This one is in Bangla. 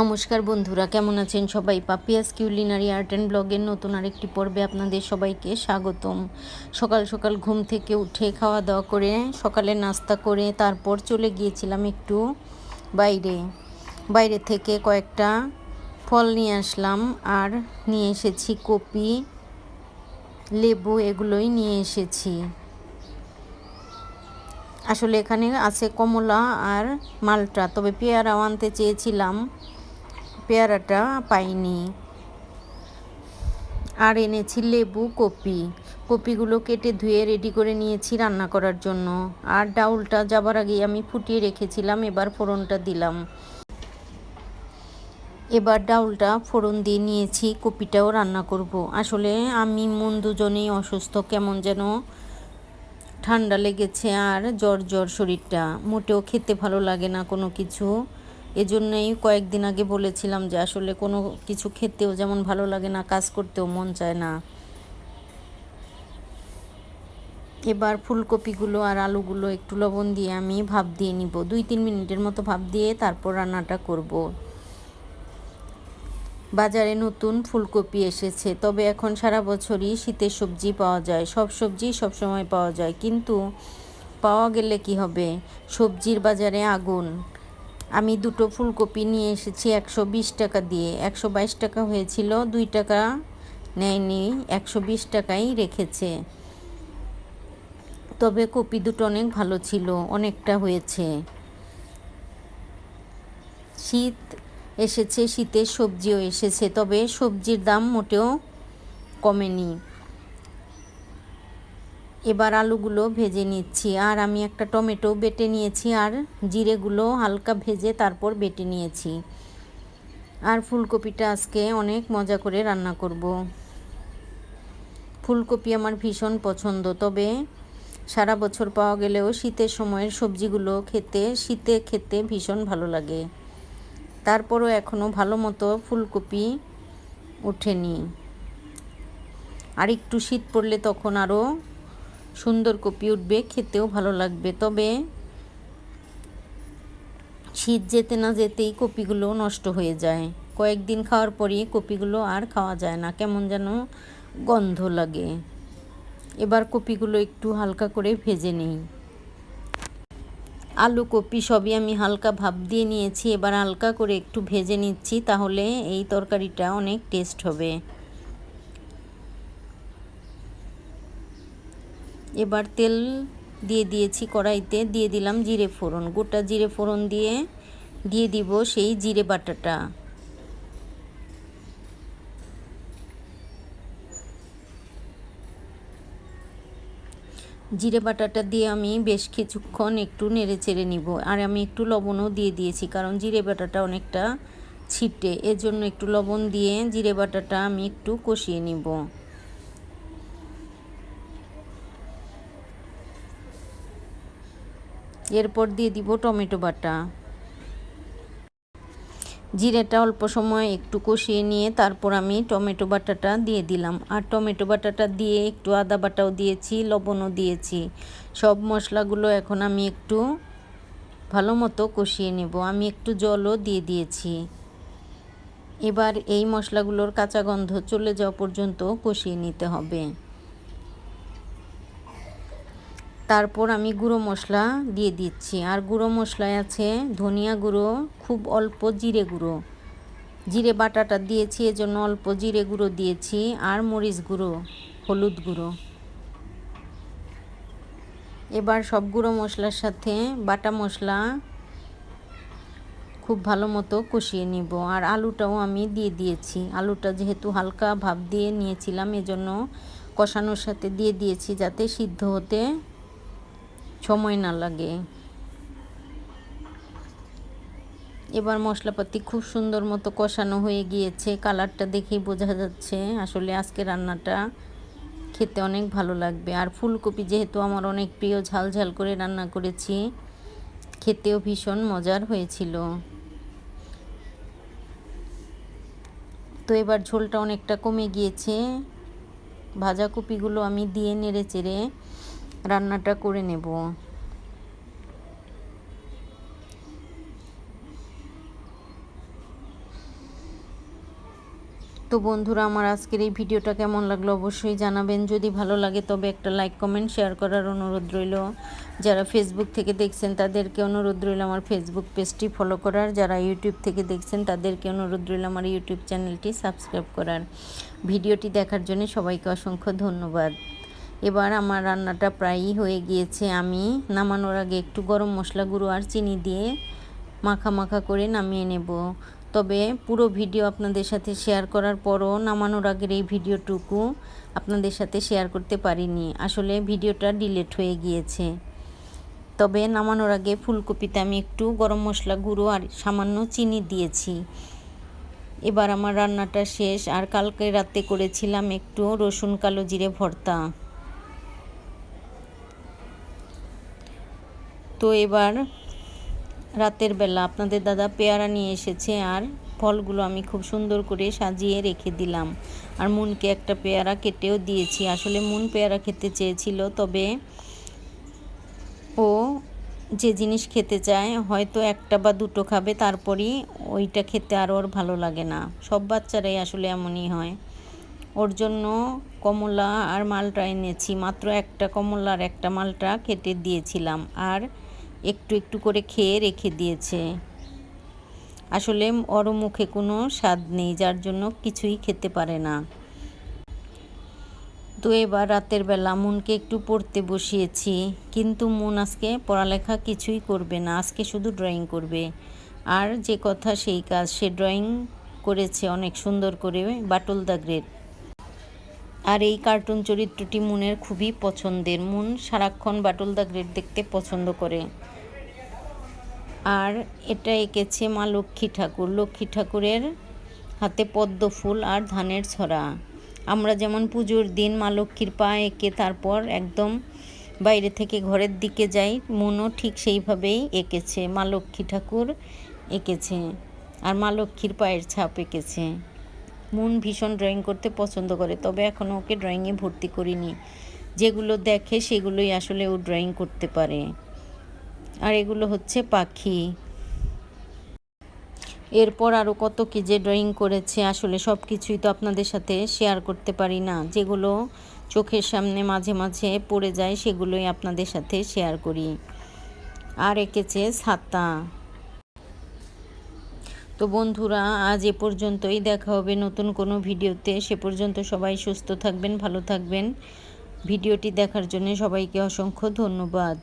নমস্কার বন্ধুরা, কেমন আছেন সবাই? পাপিয়াস কিউলিনারি আর্ট অ্যান্ড ব্লগের নতুন আরেকটি পর্বে আপনাদের সবাইকে স্বাগতম। সকাল সকাল ঘুম থেকে উঠে খাওয়া দাওয়া করে, সকালে নাস্তা করে, তারপর চলে গিয়েছিলাম একটু বাইরে। বাইরে থেকে কয়েকটা ফল নিয়ে আসলাম আর নিয়ে এসেছি কপি, লেবু এগুলোই নিয়ে এসেছি। আসলে এখানে আছে কমলা আর মালটা, তবে পেয়ারাও আনতে চেয়েছিলাম। পেয়ারাটা পাইনি। আর এনেছি লেবু, কপি। কপিগুলো কেটে ধুয়ে রেডি করে নিয়েছি রান্না করার জন্য। আর ডাউলটা যাবার আগেই আমি ফুটিয়ে রেখেছিলাম, এবার ফোড়নটা দিলাম। এবার ডাউলটা ফোড়ন দিয়ে নিয়েছি, কপিটাও রান্না করব। আসলে আমি মন দুজনেই অসুস্থ, কেমন যেন ঠান্ডা লেগেছে আর জ্বর জ্বর শরীরটা। মোটেও খেতে ভালো লাগে না কোনো কিছু। এজন্যই কয়েকদিন আগে বলেছিলাম যে আসলে কোনো কিছু খেতেও যেমন ভালো লাগে না, কাজ করতেও মন চায় না। এবার ফুলকপিগুলো আর আলুগুলো একটু লবণ দিয়ে আমি ভাপ দিয়ে নিব। দুই তিন মিনিটের মতো ভাপ দিয়ে তারপর রান্নাটা করব। বাজারে নতুন ফুলকপি এসেছে, তবে এখন সারা বছরই শীতের সবজি পাওয়া যায়। সব সবজি সব সময় পাওয়া যায়, কিন্তু পাওয়া গেলে কি হবে? সবজির বাজারে আগুন। আমি দুটো ফুলকপি নিয়ে এসেছি একশো বিশ টাকা দিয়ে। একশো বাইশ টাকা হয়েছিল, দুই টাকা নেয়নি, একশো বিশ টাকাই রেখেছে। তবে কপি দুটো অনেক ভালো ছিল, অনেকটা হয়েছে। শীত এসেছে, শীতের সবজিও এসেছে, তবে সবজির দাম মোটেও কমেনি। এবার আলুগুলো ভেজে নিচ্ছি। আর আমি একটা টমেটো বেটে নিয়েছি আর জিরেগুলো হালকা ভেজে তারপর বেটে নিয়েছি। আর ফুলকপিটা আজকে অনেক মজা করে রান্না করব। ফুলকপি আমার ভীষণ পছন্দ, তবে সারা বছর পাওয়া গেলেও শীতের সময়ের সবজিগুলো খেতে, শীতে খেতে ভীষণ ভালো লাগে। তারপরও এখনও ভালো মতো ফুলকপি ওঠেনি। আর একটু শীত পড়লে তখন আরও সুন্দর কপি উঠবে, খেতেও ভালো লাগবে। তবে শীত যেতে না যেতেই কপিগুলো নষ্ট হয়ে যায়। কয়েকদিন খাওয়ার পরই কপিগুলো আর খাওয়া যায় না। কেমন যেন গন্ধ লাগে। এবার কপিগুলো একটু হালকা করে ভেজে নিই। আলু কপি সবই আমি হালকা ভাপ দিয়ে নিয়েছি। এবার হালকা করে একটু ভেজে নিচ্ছি, তাহলে এই তরকারিটা অনেক টেস্ট হবে। এবার তেল দিয়ে দিয়েছি কড়াইতে, দিয়ে দিলাম জিরে ফোড়ন। গোটা জিরে ফোড়ন দিয়ে দিয়ে দিব সেই জিরে বাটাটা। জিরে বাটাটা দিয়ে আমি বেশ কিছুক্ষণ একটু নেড়ে চেড়ে নিব। আর আমি একটু লবণও দিয়ে দিয়েছি, কারণ জিরে বাটাটা অনেকটা ছিটে। এজন্য একটু লবণ দিয়ে জিরে বাটাটা আমি একটু কষিয়ে নিব। এরপর দিয়ে দিব টমেটো বাটা। জিরেটা অল্প সময় একটু কষিয়ে নিয়ে তারপর আমি টমেটো বাটাটা দিয়ে দিলাম। আর টমেটো বাটাটা দিয়ে একটু আদা বাটাও দিয়েছি, লবণও দিয়েছি। সব মশলাগুলো এখন আমি একটু ভালো মতো কষিয়ে নেব। আমি একটু জলও দিয়ে দিয়েছি। এবার এই মশলাগুলোর কাঁচা গন্ধ চলে যাওয়া পর্যন্ত কষিয়ে নিতে হবে। তারপর আমি গুঁড়ো মশলা দিয়ে দিচ্ছি। আর গুঁড়ো মশলায় আছে ধনিয়া গুঁড়ো, খুব অল্প জিরে গুঁড়ো। জিরে বাটাটা দিয়েছি, এজন্য অল্প জিরে গুঁড়ো দিয়েছি। আর মরিচ গুঁড়ো, হলুদ গুঁড়ো। এবার সব গুঁড়ো মশলার সাথে বাটা মশলা খুব ভালো মতো কষিয়ে নিব। আর আলুটাও আমি দিয়ে দিয়েছি। আলুটা যেহেতু হালকা ভাব দিয়ে নিয়েছিলাম, এজন্য কষানোর সাথে দিয়ে দিয়েছি যাতে সিদ্ধ হতে সময় না লাগে। এবার মশলাপাতি খুব সুন্দর মতো কষানো হয়ে গিয়েছে। কালারটা দেখেই বোঝা যাচ্ছে আসলে আজকে রান্নাটা খেতে অনেক ভালো লাগবে। আর ফুলকপি যেহেতু আমার অনেক প্রিয় ঝাল ঝাল করে রান্না করেছি, খেতেও ভীষণ মজার হয়েছিল। তো এবার ঝোলটা অনেকটা কমে গিয়েছে। ভাজা কপিগুলো আমি দিয়ে নেড়ে চেড়ে রান্নাটা করে নেব। তো বন্ধুরা, আমার আজকের এই ভিডিওটা কেমন লাগল অবশ্যই জানাবেন। যদি ভালো লাগে, তবে একটা লাইক কমেন্ট শেয়ার করার অনুরোধ রইল। যারা ফেসবুক থেকে দেখছেন, তাদেরকে অনুরোধ রইল আমার ফেসবুক পেজটি ফলো করার। যারা ইউটিউব থেকে দেখছেন, তাদেরকে অনুরোধ রইল আমার ইউটিউব চ্যানেলটি সাবস্ক্রাইব করার। ভিডিওটি দেখার জন্য সবাইকে অসংখ্য ধন্যবাদ। এবার আমার রান্নাটা প্রায়ই হয়ে গিয়েছে। আমি নামানোর আগে একটু গরম মশলা গুঁড়ো আর চিনি দিয়ে মাখা মাখা করে নামিয়ে নেব। তবে পুরো ভিডিও আপনাদের সাথে শেয়ার করার পরও নামানোর আগের এই ভিডিওটুকু আপনাদের সাথে শেয়ার করতে পারিনি। আসলে ভিডিওটা ডিলেট হয়ে গিয়েছে। তবে নামানোর আগে ফুলকপিতে আমি একটু গরম মশলা গুঁড়ো আর সামান্য চিনি দিয়েছি। এবার আমার রান্নাটা শেষ আর কালকে রাতে করেছিলাম একটু রসুন কালো জিরে ভর্তা। তো এবার রাতের বেলা আপনাদের দাদা পেয়ারা নিয়ে এসেছে আর ফলগুলো আমি খুব সুন্দর করে সাজিয়ে রেখে দিলাম। আর মুনকে একটা পেয়ারা কেটেও দিয়েছি। আসলে মুন পেয়ারা খেতে চেয়েছিল, তবে ও যে জিনিস খেতে চায় হয়তো একটা বা দুটো খাবে, তারপরই ওইটা খেতে আর ওর ভালো লাগে না। সব বাচ্চারাই আসলে এমনই হয়। ওর জন্য কমলা আর মালটা এনেছি, মাত্র একটা কমলা আর একটা মালটা কেটে দিয়েছিলাম। আর একটু একটু করে খেয়ে রেখে দিয়েছে। আসলে ওর মুখে কোনো স্বাদ নেই, যার জন্য কিছুই খেতে পারে না। তো এবার রাতের বেলা মনকে একটু পড়তে বসিয়েছি, কিন্তু মন আজকে পড়ালেখা কিছুই করবে না, আজকে শুধু ড্রয়িং করবে। আর যে কথা সেই কাজ, সে ড্রয়িং করেছে অনেক সুন্দর করে বাটল দা গ্রেট। আর এই কার্টুন চরিত্রটি মনের খুবই পছন্দের, মন সারাক্ষণ বাটল দা গ্রেট দেখতে পছন্দ করে। আর এটা এঁকেছে মা লক্ষ্মী ঠাকুর। লক্ষ্মী ঠাকুরের হাতে পদ্ম ফুল আর ধানের ছড়া। আমরা যেমন পুজোর দিন মা লক্ষ্মীর পা এঁকে তারপর একদম বাইরে থেকে ঘরের দিকে যাই, মনও ঠিক সেইভাবেই এঁকেছে। মা লক্ষ্মী ঠাকুর এঁকেছে আর মা লক্ষ্মীর পায়ের ছাপ এঁকেছে। মন ভীষণ ড্রয়িং করতে পছন্দ করে, তবে এখনও ওকে ড্রয়িংয়ে ভর্তি করিনি। যেগুলো দেখে সেগুলোই আসলে ও ড্রয়িং করতে পারে। আর এগুলো হচ্ছে পাখি। এরপর আরও কত কি যে ড্রয়িং করেছে, আসলে সব কিছুই তো আপনাদের সাথে শেয়ার করতে পারি না। যেগুলো চোখের সামনে মাঝে মাঝে পড়ে যায়, সেগুলোই আপনাদের সাথে শেয়ার করি। আর এঁকেছে ছাতা। তো বন্ধুরা, আজ এ পর্যন্তই দেখা হবে নতুন কোনো ভিডিওতে। সে পর্যন্ত সবাই সুস্থ থাকবেন, ভালো থাকবেন। ভিডিওটি দেখার জন্য সবাইকে অসংখ্য ধন্যবাদ।